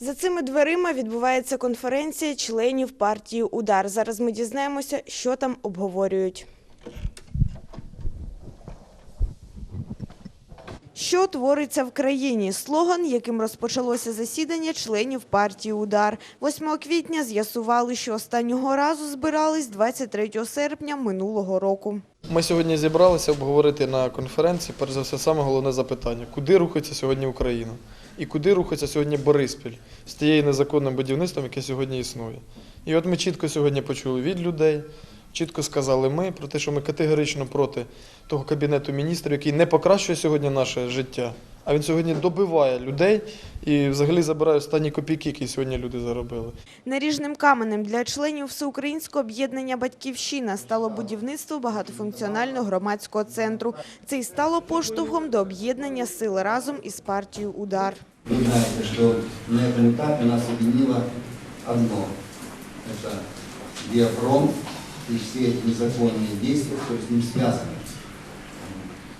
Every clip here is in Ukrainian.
За цими дверима відбувається конференція членів партії Удар. Зараз ми дізнаємося, що там обговорюють. Що твориться в країні? Слоган, яким розпочалося засідання членів партії Удар. 8 квітня з'ясували, що останнього разу збирались 23 серпня минулого року. Ми сьогодні зібралися обговорити на конференції, перш за все, саме головне запитання: куди рухається сьогодні Україна? І куди рухається сьогодні Бориспіль з тією незаконним будівництвом, яке сьогодні існує. І от ми чітко сьогодні почули від людей, чітко сказали ми про те, що ми категорично проти того кабінету міністрів, який не покращує сьогодні наше життя, а він сьогодні добиває людей і взагалі забирає останні копійки, які сьогодні люди заробили. Наріжним каменем для членів Всеукраїнського об'єднання «Батьківщина» стало будівництво багатофункціонального громадського центру. Це й стало поштовхом до об'єднання сил разом із партією «Удар». Вы знаете, что на этом этапе нас объединило одно. Это Биопром и все эти незаконные действия, что с ним связаны.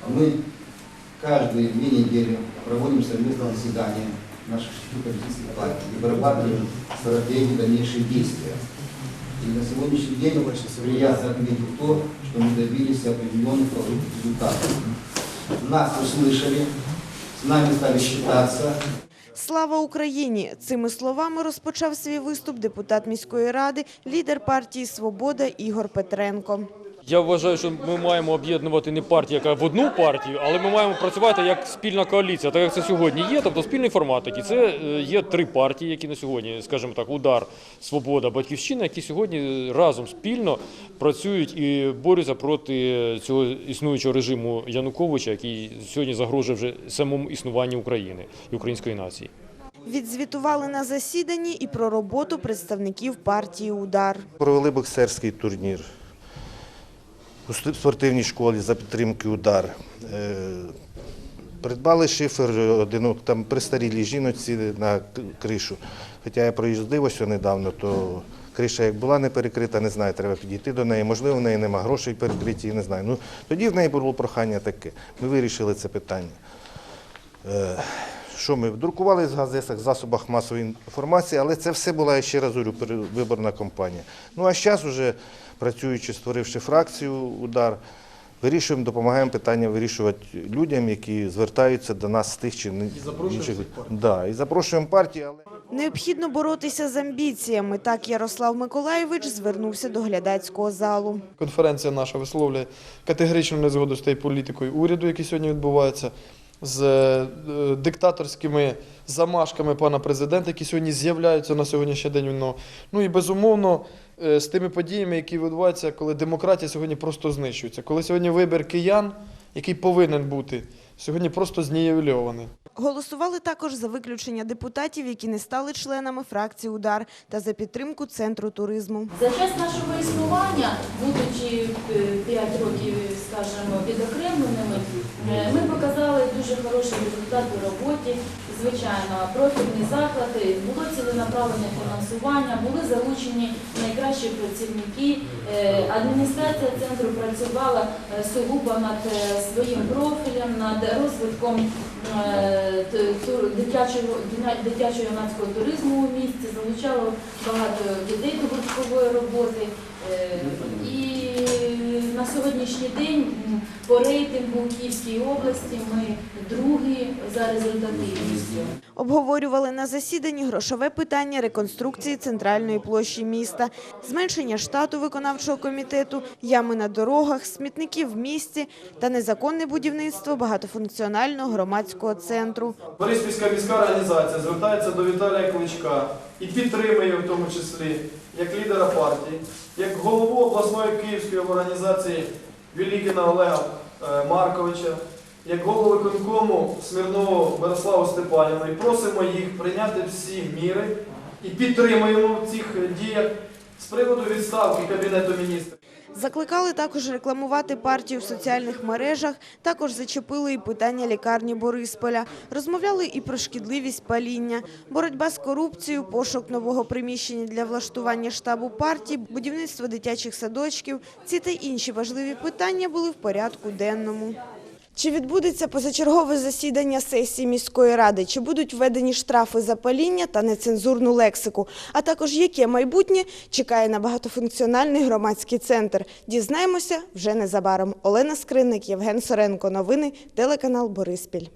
А Мы каждые две недели проводим совместное заседание наших шести политических партий и вырабатываем стратегии дальнейшие действия. И на сегодняшний день приятно отметить то, что мы добились определенных положительных результатов. Нас услышали, с нами стали считаться, Слава Україні! Цими словами розпочав свій виступ депутат міської ради, лідер партії «Свобода» Ігор Петренко. Я вважаю, що ми маємо об'єднувати не партію, яка в одну партію, але ми маємо працювати як спільна коаліція, так як це сьогодні є. Тобто спільний формат такий. Це е, є три партії, які на сьогодні, скажімо так, удар, свобода, батьківщина, які сьогодні разом спільно працюють і борються проти цього існуючого режиму Януковича, який сьогодні загрожує вже самому існуванню України і української нації. Відзвітували на засіданні і про роботу представників партії «Удар». Провели боксерський турнір у спортивній школі за підтримки удар. Е, Придбали шифер одинок, там пристарілій жіночці на кришу. Хоча я проїздив ось недавно, то криша як була не перекрита, не знаю, треба підійти до неї. Можливо, в неї нема грошей перекриті, не знаю. Ну, тоді в неї було прохання таке. Ми вирішили це питання. Е, Що ми друкували в газетах, засобах масової інформації, але це все була, я ще раз говорю, передвиборна кампанія. Ну а зараз, уже працюючи, створивши фракцію удар, вирішуємо, допомагаємо питання вирішувати людям, які звертаються до нас з тих чи інших. Да, і запрошуємо партії, але. Необхідно боротися з амбіціями. Так Ярослав Миколаєвич звернувся до глядацького залу. Конференція наша висловлює категоричну незгоду з тією політикою уряду, який сьогодні відбувається, з е, диктаторськими замашками пана президента, які сьогодні з'являються на сьогоднішній день. Ну, ну і безумовно е, з тими подіями, які відбуваються, коли демократія сьогодні просто знищується. Коли сьогодні вибір киян, який повинен бути, сьогодні просто знівельований. Голосували також за виключення депутатів, які не стали членами фракції «Удар» та за підтримку Центру туризму. За час нашого існування, будучи 5 років, скажімо, відокремленими, е, ми показали хороший результат у роботі. Звичайно, профільні заклади, було ціленаправлене фінансування, були залучені найкращі працівники. Е, Адміністрація центру працювала е, сугубо над е, своїм профілем, над розвитком дитячого дитячо-юнацького туризму у місті, залучало багато дітей до гурткової роботи. І на сьогоднішній день по рейтингу у Київській області ми другі за результативністю. Обговорювали на засіданні грошове питання реконструкції центральної площі міста, зменшення штату виконавчого комітету, ями на дорогах, смітників в місті та незаконне будівництво багатофункціонального громадського центру. Бориспільська міська організація звертається до Віталія Кличка і підтримує в тому числі як лідера партії, як голову обласної київської організації Великіна Олега е, Марковича, як голови конкому Смірнову Мирославу Степанівну. І просимо їх прийняти всі міри і підтримуємо в цих діях з приводу відставки Кабінету міністрів. Закликали також рекламувати партію в соціальних мережах, також зачепили і питання лікарні Борисполя. Розмовляли і про шкідливість паління, боротьба з корупцією, пошук нового приміщення для влаштування штабу партії, будівництво дитячих садочків. Ці та інші важливі питання були в порядку денному. Чи відбудеться позачергове засідання сесії міської ради? Чи будуть введені штрафи за паління та нецензурну лексику? А також яке майбутнє чекає на багатофункціональний громадський центр? Дізнаємося вже незабаром. Олена Скринник, Євген Соренко. Новини телеканал Бориспіль.